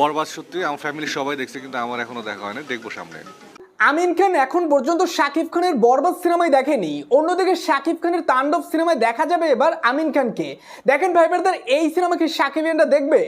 বরবাদ সত্যি আমার ফ্যামিলি সবাই দেখছে কিন্তু আমার এখনও দেখা হয়নি। দেখব সামনে। আমিন খান এখন পর্যন্ত শাকিব খানের বরবাদ সিনেমায় দেখেনি। অন্যদিকে শাকিব খানের তাণ্ডব সিনেমায় দেখা যাবে এবার আমিন খানকে। দেখেন ভাই ব্রাদার, এই সিনেমাকে শাকিবিয়ানরা দেখবে?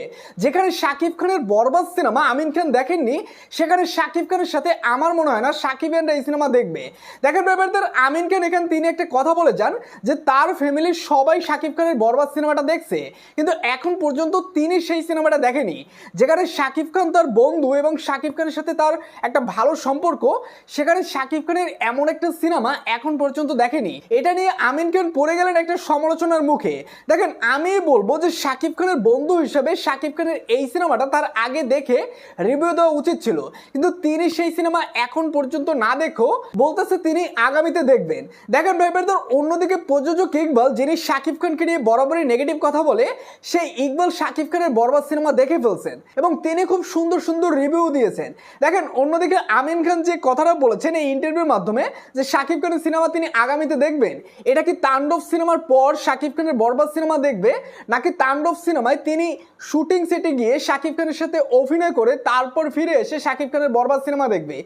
যেখানে শাকিব খানের বরবাদ সিনেমা আমিন খান দেখেননি, সেখানে শাকিব খানের সাথে আমার মনে হয় না শাকিব শাকিবিয়ানরা এই সিনেমা দেখবে। দেখেন ভাই ব্রাদার, আমিন খান এখানে তিনি একটা কথা বলে যান যে তার ফ্যামিলির সবাই শাকিব খানের বরবাদ সিনেমাটা দেখছে। কিন্তু এখন পর্যন্ত তিনি সেই সিনেমাটা দেখেনি। যেখানে শাকিব খান তার বন্ধু এবং শাকিব খানের সাথে তার একটা ভালো সম্পর্ক সেখানে শাকিব খানের এমন একটা সিনেমা এখন পর্যন্ত দেখেনি। এটা নিয়ে আমিন খান পড়ে গেলেন একটা সমালোচনার মুখে। দেখেন আমি বলব যে শাকিব খানের বন্ধু হিসেবে শাকিব খানের এই সিনেমাটা তার আগে দেখে রিভিউ দেওয়া উচিত ছিল। কিন্তু তিনি সেই সিনেমা এখন পর্যন্ত না দেখো বলতেছে তিনি আগামীতে দেখবেন। দেখেন ভাই ব্রাদার অন্যদিকে প্রযোজক ইকবাল, যিনি শাকিব খানকে নিয়ে বরাবরই নেগেটিভ কথা বলে, সেই ইকবাল শাকিব খানের বরবাদ সিনেমা দেখে ফেলছেন এবং তিনি খুব সুন্দর সুন্দর রিভিউ দিয়েছেন। দেখেন, অন্যদিকে আমিন খান যে কথাটা বলেছেন এই ইন্টারভিউর মাধ্যমে যে শাকিব খানের সিনেমা তিনি আগামীতে দেখবেন। এটা কি তাণ্ডব সিনেমার পর শাকিব খানের বরবাদ সিনেমা দেখবে, নাকি তাণ্ডব সিনেমায় তিনি শুটিং সেটে গিয়ে শাকিব খানের সাথে অভিনয় করে তারপর ফিরে এসে শাকিব খানের বরবাদ সিনেমা দেখবে?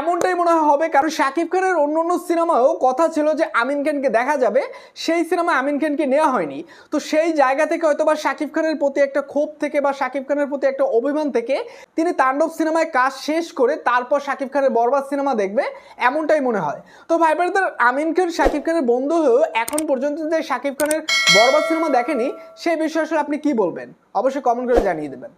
এমনটাই মনে হয় হবে, কারণ শাকিব খানের অন্য অন্য সিনেমাও কথা ছিল যে আমিন খানকে দেখা যাবে, সেই সিনেমা আমিন খানকে নেওয়া হয়নি। তো সেই জায়গা থেকে হয়তো বা শাকিব খানের প্রতি একটা ক্ষোভ থেকে বা শাকিব খানের প্রতি একটা অভিমান থেকে তিনি তাণ্ডব সিনেমায় কাজ শেষ করে তারপর শাকিব খানের বরবাদ সিনেমা দেখবে, এমনটাই মনে হয়। তো ভাই ব্রাদার, আমিন খান, শাকিব খানের বন্ধু হয়েও এখন পর্যন্ত যে শাকিব খানের বরবাদ সিনেমা দেখেনি সেই বিষয়ে আসলে আপনি কি বলবেন? অবশ্যই কমেন্ট করে জানিয়ে দেবেন।